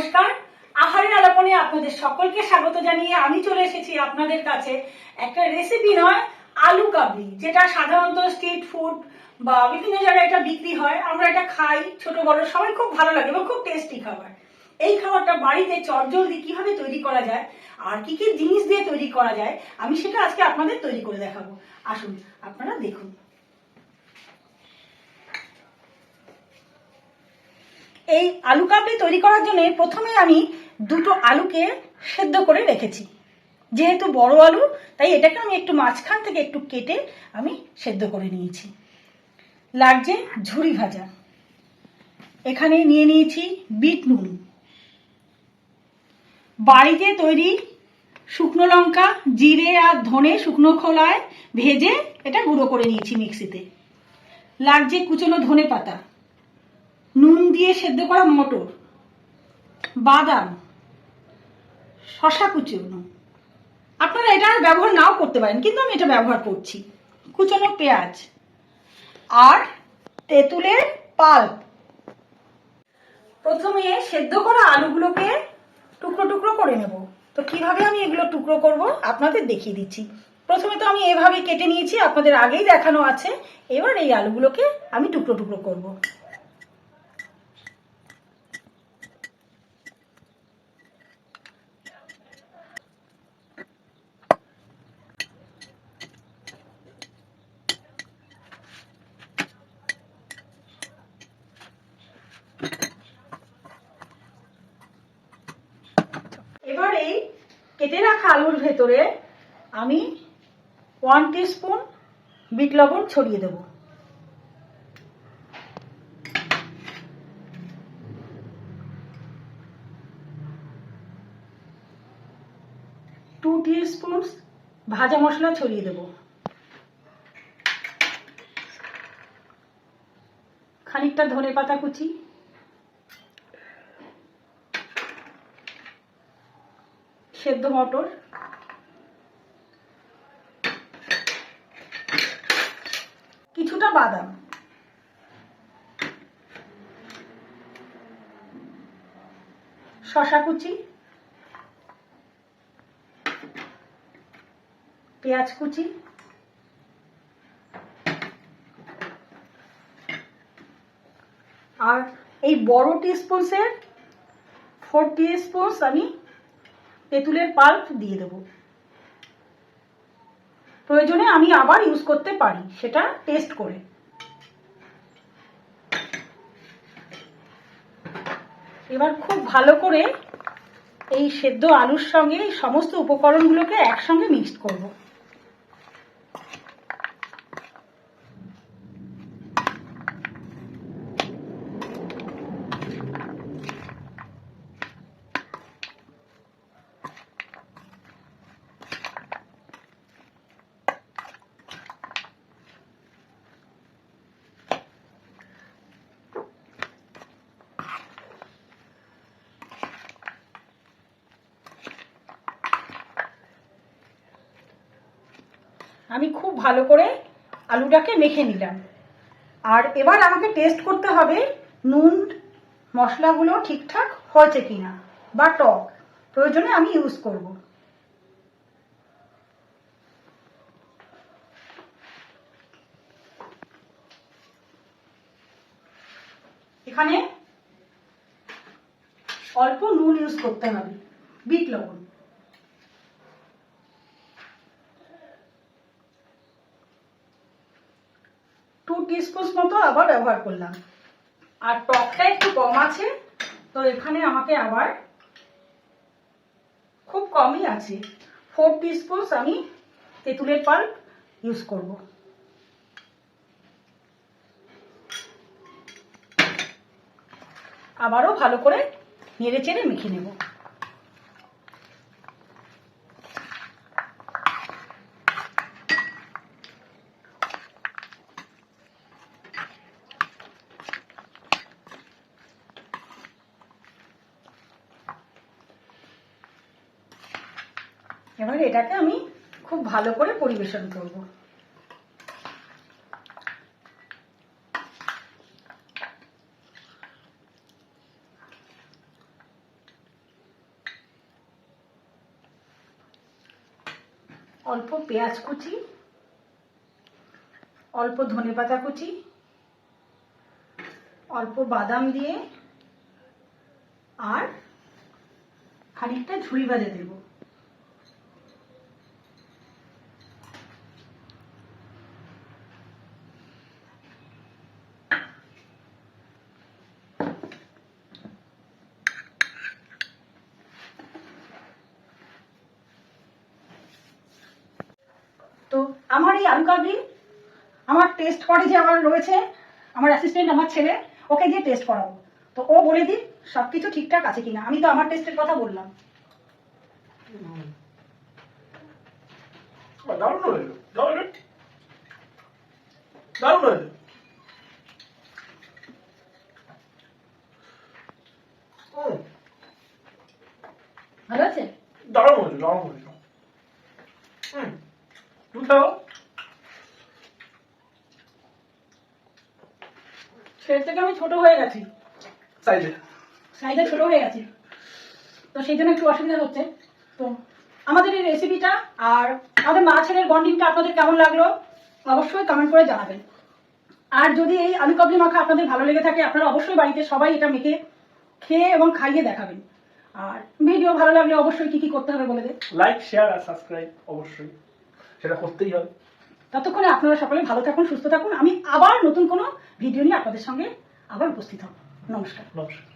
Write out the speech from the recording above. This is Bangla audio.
নমস্কার। আহারের আলাপনে আপনাদের সকলকে স্বাগত জানিয়ে আমি চলে এসেছি আপনাদের কাছে। একটা রেসিপি নয়, আলু কাবলি, যেটা সাধারণত স্ট্রিট ফুড বা বিভিন্ন জায়গায় এটা বিক্রি হয়। আমরা এটা খাই ছোট, বড়, সবাই খুব ভালো লাগে এবং খুব টেস্টি খাবার। এই খাবারটা বাড়িতে চটজলদি কীভাবে তৈরি করা যায় আর কি কি জিনিস দিয়ে তৈরি করা যায়, আমি সেটা আজকে আপনাদের তৈরি করে দেখাবো। আসুন, আপনারা দেখুন। এই আলু কাবলি তৈরি করার জন্য প্রথমে আমি দুটো আলুকে সেদ্ধ করে রেখেছি। যেহেতু বড় আলু, তাই এটাকে আমি একটু মাঝখান থেকে একটু কেটে আমি সেদ্ধ করে নিয়েছি। লাগছে ঝুরি ভাজা। এখানে নিয়ে নিয়েছি বিট নুন। বাড়িতে তৈরি শুকনো লঙ্কা, জিরে আর ধনে শুকনো খোলায় ভেজে এটা গুঁড়ো করে নিয়েছি মিক্সিতে। লাগছে কুচনো ধনে পাতা। নুন দিয়ে সেদ্ধ করা মটর, বাদাম শশা কুচনো আপনারা এটা আর ব্যবহার নাও করতে পারেন, কিন্তু আমি এটা ব্যবহার করছি। কুচনো পেঁয়াজ আর তেঁতুলের পাল্প। প্রথমে সেদ্ধ করা আলুগুলোকে টুকরো টুকরো করে নেব। তো কীভাবে আমি এগুলো টুকরো করব আপনাদের দেখিয়ে দিচ্ছি। প্রথমে তো আমি এভাবে কেটে নিয়েছি, আপনাদের আগেই দেখানো আছে। এবার এই আলুগুলোকে আমি টুকরো টুকরো করব এবার এই কেটে রাখা আলুর ভেতরে আমি ওয়ান স্পুন বিট লবণ ছড়িয়ে দেব। টু স্পুন ভাজা মশলা ছড়িয়ে দেব। খানিকটা ধনে পাতা কুচি। সেদ্ধ মটর। কিছুটা বাদাম। শশা কুচি। পেঁয়াজ কুচি। আর এই বড় টিস্পুনসের ফোর টিস্পুনস আমি তেঁতুলের পাল্প দিয়ে দেবো। প্রয়োজনে আমি আবার ইউজ করতে পারি, সেটা টেস্ট করে। এবার খুব ভালো করে এই সেদ্ধ আলুর সঙ্গে এই সমস্ত উপকরণগুলোকে একসঙ্গে মিক্সড করব। আমি খুব ভালো করে আলুটাকে মেখে নিলাম। আর এবার আমাকে টেস্ট করতে হবে নুন মশলাগুলো ঠিকঠাক হয়েছে কিনা বা টক। প্রয়োজনে আমি ইউজ করব। এখানে অল্প নুন ইউজ করতে হবে, বিট লবণ। টিস্পুন মতো আবার ব্যবহার করলাম। আর টকটা একটু কম আছে, তো এখানে আমাকে আবার খুব কমই আছে। ফোর টিস্পুন আমি তেঁতুলের পাল্প ইউজ করব। আবারও ভালো করে নেড়ে চেড়ে মেখে নেব। এবার এটাকে আমি খুব ভালো করে পরিবেশন করব। অল্প পেঁয়াজ কুচি, অল্প ধনে পাতা কুচি, অল্প বাদাম দিয়ে, আর খানিকটা ঝুড়ি বাজে দেবো। আমার এই আলু কাবলি আমার টেস্ট করে যে আমার রয়েছে আমার অ্যাসিস্ট্যান্ট আমার ছেলে ওকে দিয়ে টেস্ট করাবো তো ও বলে দিন সব কিছু ঠিকঠাক আছে কিনা। আমি তো আমার টেস্টের কথা বললাম। ভালো আছে? দারুণ দারুণ হুম তুমি খাও। ছেলের থেকে আমি ছোট হয়ে গেছি। সাইজে সাইজে ছোট হয়ে গেছে। তো সেই জন্য একটু অসুবিধা হচ্ছে। তো আমাদের এই রেসিপিটা আর আমাদের মা ছেলের বন্ডিংটা আপনাদের কেমন লাগল অবশ্যই কমেন্ট করে জানাবেন। আর যদি এই আলু কাবলি মাখা আপনাদের ভালো লেগে থাকে আপনারা অবশ্যই বাড়িতে সবাই এটা মেখে খেয়ে এবং খাইয়ে দেখাবেন। আর ভিডিও ভালো লাগলে অবশ্যই কি কি করতে হবে বলে দেন লাইক শেয়ার আর সাবস্ক্রাইব অবশ্যই। সেটা করতেই হবে। ততক্ষণে আপনারা সকলে ভালো থাকুন, সুস্থ থাকুন। আমি আবার নতুন কোনো ভিডিও নিয়ে আপনাদের সঙ্গে আবার উপস্থিত হব। নমস্কার। নমস্কার।